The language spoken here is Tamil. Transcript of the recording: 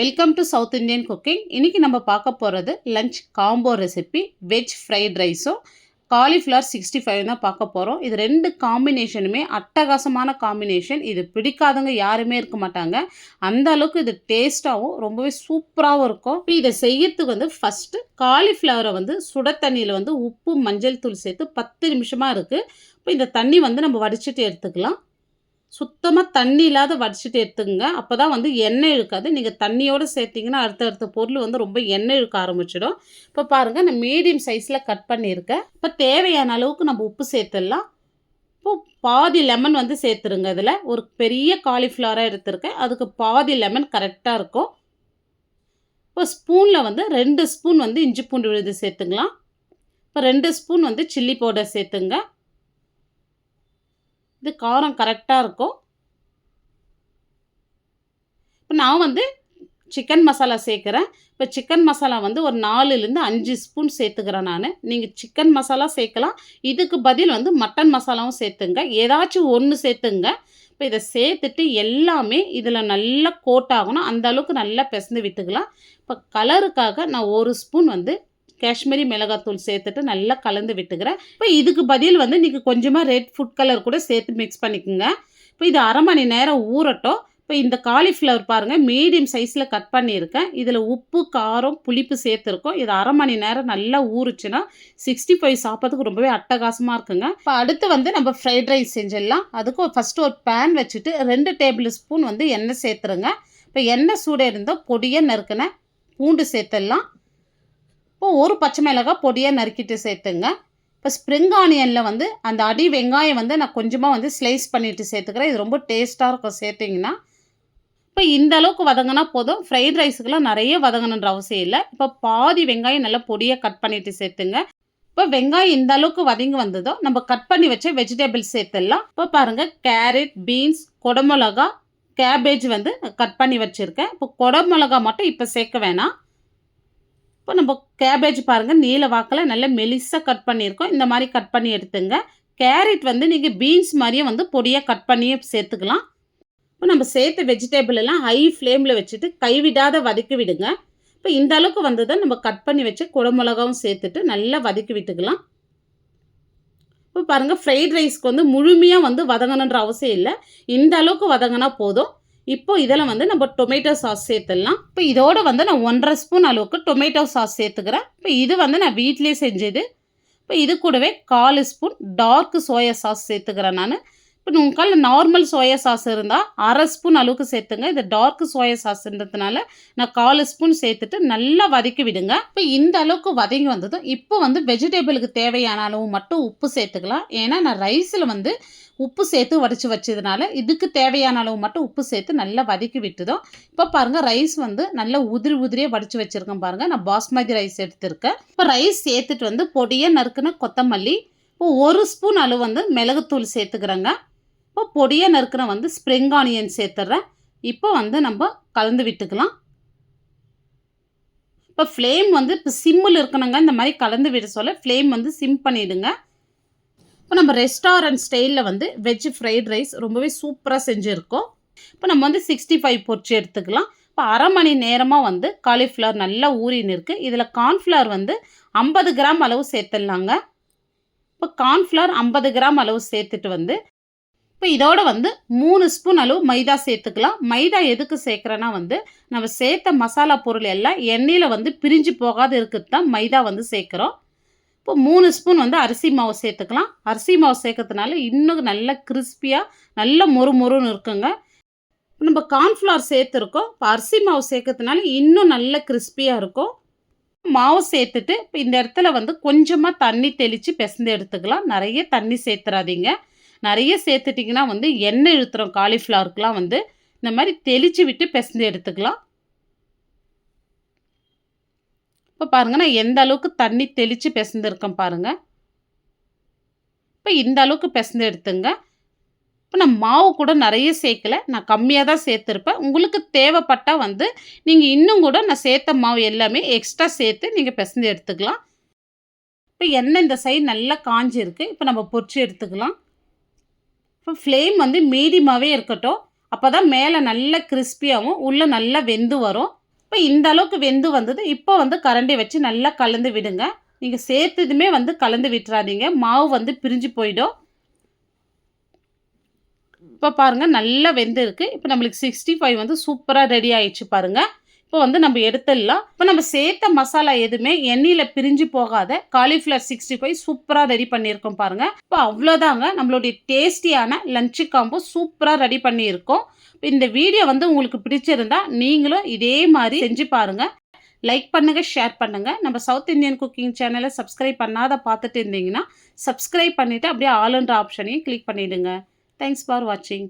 Welcome to South Indian cooking இன்றைக்கி நம்ம பார்க்க போகிறது lunch combo recipe veg fried ரைஸும் காலிஃப்ளவர் சிக்ஸ்டி ஃபைவ் தான் பார்க்க போகிறோம் இது ரெண்டு காம்பினேஷனுமே அட்டகாசமான காம்பினேஷன் இது பிடிக்காதவங்க யாருமே இருக்க மாட்டாங்க. அந்த அளவுக்கு இது டேஸ்ட்டாகவும் ரொம்பவே சூப்பராகவும் இருக்கும். இப்போ இதை செய்யறதுக்கு வந்து ஃபஸ்ட்டு காலிஃப்ளவரை வந்து சுட தண்ணியில் வந்து உப்பு மஞ்சள் தூள் சேர்த்து பத்து நிமிஷமாக இருக்குது இப்போ இந்த தண்ணி வந்து நம்ம வடிச்சிட்டு எடுத்துக்கலாம். சுத்தமாக தண்ணி இல்லாத வடிச்சிட்டு எடுத்துங்க அப்போ தான் வந்து எண்ணெய் இழுக்காது நீங்கள் தண்ணியோடு சேர்த்திங்கன்னா அடுத்த அடுத்த பொருள் வந்து ரொம்ப எண்ணெய் இழுக்க ஆரம்பிச்சிடும். இப்போ பாருங்கள் நான் மீடியம் சைஸில் கட் பண்ணியிருக்கேன். இப்போ தேவையான அளவுக்கு நம்ம உப்பு சேர்த்துடலாம். இப்போ பாதி லெமன் வந்து சேர்த்துருங்க இதில். ஒரு பெரிய காலிஃப்ளவராக எடுத்திருக்கேன். அதுக்கு பாதி லெமன் கரெக்டாக இருக்கும். இப்போ ஸ்பூனில் வந்து ரெண்டு ஸ்பூன் வந்து இஞ்சி பூண்டு விழுது சேர்த்துக்கலாம். இப்போ ரெண்டு ஸ்பூன் வந்து சில்லி பவுடர் சேர்த்துங்க. இது காரம் கரெக்டாக இருக்கும் இப்போ நான் வந்து சிக்கன் மசாலா சேர்க்குறேன். இப்போ சிக்கன் மசாலா வந்து ஒரு நாலுலேருந்து அஞ்சு ஸ்பூன் சேர்த்துக்கிறேன் நான். நீங்கள் சிக்கன் மசாலா சேர்க்கலாம். இதுக்கு பதில் வந்து மட்டன் மசாலாவும் சேர்த்துங்க. ஏதாச்சும் ஒன்று சேர்த்துங்க. இப்போ இதை சேர்த்துட்டு எல்லாமே இதில் நல்லா கோட் ஆகணும். அந்த அளவுக்கு நல்லா பிசைந்து விட்டுக்கலாம். இப்போ கலருக்காக நான் ஒரு ஸ்பூன் வந்து காஷ்மீரி மிளகாத்தூள் சேர்த்துட்டு நல்லா கலந்து விட்டுக்கிறேன். இப்போ இதுக்கு பதில் வந்து நீங்கள் கொஞ்சமாக ரெட் ஃபுட் கலர் கூட சேர்த்து மிக்ஸ் பண்ணிக்கோங்க. இப்போ இது அரை மணி நேரம் ஊறட்டும். இப்போ இந்த காலிஃப்ளவர் பாருங்கள் மீடியம் சைஸில் கட் பண்ணியிருக்கேன். இதில் உப்பு காரம் புளிப்பு சேர்த்துருக்கோம். இது அரை மணி நேரம் நல்லா ஊறுச்சுன்னா சிக்ஸ்டி ஃபைவ் சாப்பிட்றதுக்கு ரொம்பவே அட்டகாசமாக இருக்குங்க. இப்போ அடுத்து வந்து நம்ம ஃப்ரைட் ரைஸ் செஞ்சிடலாம். அதுக்கு ஃபஸ்ட்டு ஒரு பேன் வச்சுட்டு ரெண்டு டேபிள் ஸ்பூன் வந்து எண்ணெய் சேர்த்துருங்க. இப்போ எண்ணெய் சூட இருந்தால் பொடியாக நறுக்கின பூண்டு சேர்த்துடலாம். இப்போ ஒரு பச்சை மிளகாய் பொடியாக நறுக்கிட்டு சேர்த்துங்க. இப்போ ஸ்ப்ரிங் ஆனியனில் வந்து அந்த அடி வெங்காயம் வந்து நான் கொஞ்சமாக வந்து ஸ்லைஸ் பண்ணிவிட்டு சேர்த்துக்கிறேன். இது ரொம்ப டேஸ்ட்டாக இருக்கும் சேர்த்திங்கன்னா. இப்போ இந்த அளவுக்கு வதங்கினா போதும். ஃப்ரைட் ரைஸுக்கெலாம் நிறைய வதங்கணுன்ற அவசியம் இல்லை. இப்போ பாதி வெங்காயம் நல்லா பொடியாக கட் பண்ணிவிட்டு சேர்த்துங்க. இப்போ வெங்காயம் இந்த அளவுக்கு வதங்கி வந்ததோ நம்ம கட் பண்ணி வச்ச வெஜிடபிள்ஸ் சேர்த்துடலாம். இப்போ பாருங்கள் கேரட் பீன்ஸ் குடமிளகா கேபேஜ் வந்து கட் பண்ணி வச்சுருக்கேன். இப்போ குடமிளகா மட்டும் இப்போ சேர்க்க வேணாம். இப்போ நம்ம கேபேஜ் பாருங்கள் நீல வாக்கில் நல்ல மெலிசாக கட் பண்ணியிருக்கோம். இந்த மாதிரி கட் பண்ணி எடுத்துங்க. கேரட் வந்து நீங்கள் பீன்ஸ் மாதிரியே வந்து பொடியாக கட் பண்ணியே சேர்த்துக்கலாம். இப்போ நம்ம சேர்த்த வெஜிடபிள் எல்லாம் ஹை ஃப்ளேமில் வச்சுட்டு கைவிடாத வதக்கி விடுங்க. இப்போ இந்த அளவுக்கு வந்ததை நம்ம கட் பண்ணி வச்சு குடமிளகாவும் சேர்த்துட்டு நல்லா வதக்கி விட்டுக்கலாம். இப்போ பாருங்கள் ஃப்ரைட் ரைஸ்க்கு வந்து முழுமையாக வந்து வதங்கணுன்ற அவசியம் இல்லை. இந்த அளவுக்கு வதங்கினா போதும். இப்போ இதில் வந்து நம்ம டொமேட்டோ சாஸ் சேர்த்துடலாம். இப்போ இதோட வந்து நான் ஒன்றரை ஸ்பூன் அளவுக்கு டொமேட்டோ சாஸ் சேர்த்துக்கிறேன். இப்போ இது வந்து நான் வீட்டிலே செஞ்சது. இப்போ இது கூடவே கால் ஸ்பூன் டார்க் சோயா சாஸ் சேர்த்துக்கிறேன் நான். இப்போ உங்கள் நார்மல் சோயா சாஸ் இருந்தால் அரை ஸ்பூன் அளவுக்கு சேர்த்துங்க. இது டார்க் சோயா சாஸ்ன்றதுனால நான் கால் ஸ்பூன் சேர்த்துட்டு நல்லா வதக்கி விடுங்க. இப்போ இந்த அளவுக்கு வதங்கி வந்ததும் இப்போ வந்து வெஜிடபிளுக்கு தேவையான அளவு மட்டும் உப்பு சேர்த்துக்கலாம். ஏன்னா நான் ரைஸில் வந்து உப்பு சேர்த்து வடித்து வச்சதுனால இதுக்கு தேவையான அளவு மட்டும் உப்பு சேர்த்து நல்லா வதக்கி விட்டுதோம் இப்போ பாருங்கள் ரைஸ் வந்து நல்லா உதிரி உதிரியாக வடித்து வச்சுருக்கேன் பாருங்கள் நான் பாஸ்மதி ரைஸ் எடுத்திருக்கேன். இப்போ ரைஸ் சேர்த்துட்டு வந்து பொடியாக நறுக்குன கொத்தமல்லி. இப்போ ஒரு ஸ்பூன் அளவு வந்து மிளகுத்தூள் சேர்த்துக்கிறேங்க. இப்போ பொடியாக நறுக்கிற வந்து ஸ்ப்ரிங் ஆனியன் சேர்த்துட்றேன் இப்போ வந்து நம்ம கலந்து விட்டுக்கலாம். இப்போ ஃப்ளேம் வந்து இப்போ சிம்மில் இருக்கணுங்க. இந்த மாதிரி கலந்து விட சொல்ல ஃப்ளேம் வந்து சிம் பண்ணிவிடுங்க இப்போ நம்ம ரெஸ்டாரண்ட் ஸ்டைலில் வந்து வெஜ் ஃப்ரைட் ரைஸ் ரொம்பவே சூப்பராக செஞ்சுருக்கோம். இப்போ நம்ம வந்து சிக்ஸ்டி ஃபைவ் பொரிச்சு எடுத்துக்கலாம். இப்போ அரை மணி நேரமாக வந்து காலிஃப்ளவர் நல்லா ஊறின்னு இருக்குது இதில் கார்ன்ஃப்ளவர் வந்து ஐம்பது கிராம் அளவு சேர்த்துடலாங்க. இப்போ கார்ன்ஃப்ளவர் ஐம்பது கிராம் அளவு சேர்த்துட்டு வந்து இப்போ இதோட வந்து மூணு ஸ்பூன் அளவு மைதா சேர்த்துக்கலாம். மைதா எதுக்கு சேர்க்குறேன்னா வந்து நம்ம சேர்த்த மசாலா பொருள் எல்லாம் எண்ணெயில் வந்து பிரிஞ்சு போகாது இருக்கிறது தான் மைதா வந்து சேர்க்குறோம். இப்போ மூணு ஸ்பூன் வந்து அரிசி மாவு சேர்த்துக்கலாம். அரிசி மாவு சேர்க்கறதுனால இன்னும் நல்ல கிறிஸ்பியாக நல்ல மொறு மொறுன்னு இருக்குங்க. நம்ம கார்ன்ஃப்ளவர் சேர்த்துருக்கோம். இப்போ அரிசி மாவு சேர்க்கறதுனால இன்னும் நல்ல கிறிஸ்பியாக இருக்கும். மாவு சேர்த்துட்டு இப்போ இந்த இடத்துல வந்து கொஞ்சமாக தண்ணி தெளித்து பிசைந்து எடுத்துக்கலாம். நிறைய தண்ணி சேர்த்துறாதீங்க. நிறைய சேர்த்துட்டிங்கன்னா வந்து எண்ணெய் இழுத்துறோம் காலிஃப்ளவருக்குலாம் வந்து இந்த மாதிரி தெளித்து விட்டு பிசைந்து எடுத்துக்கலாம். இப்போ பாருங்கள் நான் எந்த அளவுக்கு தண்ணி தெளித்து பிசைந்துருக்கேன் பாருங்கள் இப்போ இந்த அளவுக்கு பிசைந்து எடுத்துங்க. இப்போ நான் மாவு கூட நிறைய சேர்க்கல நான் கம்மியாக தான் சேர்த்துருப்பேன். உங்களுக்கு தேவைப்பட்டால் வந்து நீங்கள் இன்னும் கூட நான் சேர்த்த மாவு எல்லாமே எக்ஸ்ட்ரா சேர்த்து நீங்கள் பிசைந்து எடுத்துக்கலாம். இப்போ எண்ணெய் இந்த சைடு நல்லா காஞ்சிருக்கு இப்போ நம்ம பொறிச்சு எடுத்துக்கலாம். இப்போ ஃப்ளேம் வந்து மீடியமாகவே இருக்கட்டும். அப்போ தான் மேலே நல்லா கிறிஸ்பியாகவும் உள்ளே நல்லா வெந்து வரும். இப்போ இந்த அளவுக்கு வெந்து வந்தது இப்போ வந்து கரண்டி வச்சு நல்லா கலந்து விடுங்க. நீங்கள் சேர்த்ததுமே வந்து கலந்து விட்டுறாதீங்க. மாவு வந்து பிரிஞ்சு போயிடும். இப்போ பாருங்கள் நல்லா வெந்து இருக்குது இப்போ நம்மளுக்கு சிக்ஸ்டி ஃபைவ் வந்து சூப்பராக ரெடி ஆயிடுச்சு பாருங்கள் இப்போ வந்து நம்ம எடுத்துடலாம். இப்போ நம்ம சேர்த்த மசாலா எதுவுமே எண்ணெயில் பிரிஞ்சு போகாத காலிஃப்ளவர் சிக்ஸ்டி ஃபைவ் சூப்பராக ரெடி பண்ணியிருக்கோம் பாருங்கள் இப்போ அவ்வளோதாங்க. நம்மளுடைய டேஸ்டியான லஞ்சு காம்போ சூப்பராக ரெடி பண்ணியிருக்கோம். இந்த வீடியோ வந்து உங்களுக்கு பிடிச்சிருந்தா நீங்களும் இதே மாதிரி செஞ்சு பாருங்கள் லைக் பண்ணுங்கள் ஷேர் பண்ணுங்கள் நம்ம சவுத் இந்தியன் குக்கிங் சேனலை சப்ஸ்கிரைப் பண்ணாத பார்த்துட்டு இருந்தீங்கன்னா சப்ஸ்கிரைப் பண்ணிவிட்டு அப்படியே ஆளுன்ற ஆப்ஷனையும் கிளிக் பண்ணிவிடுங்க தேங்க்ஸ் ஃபார் வாட்சிங்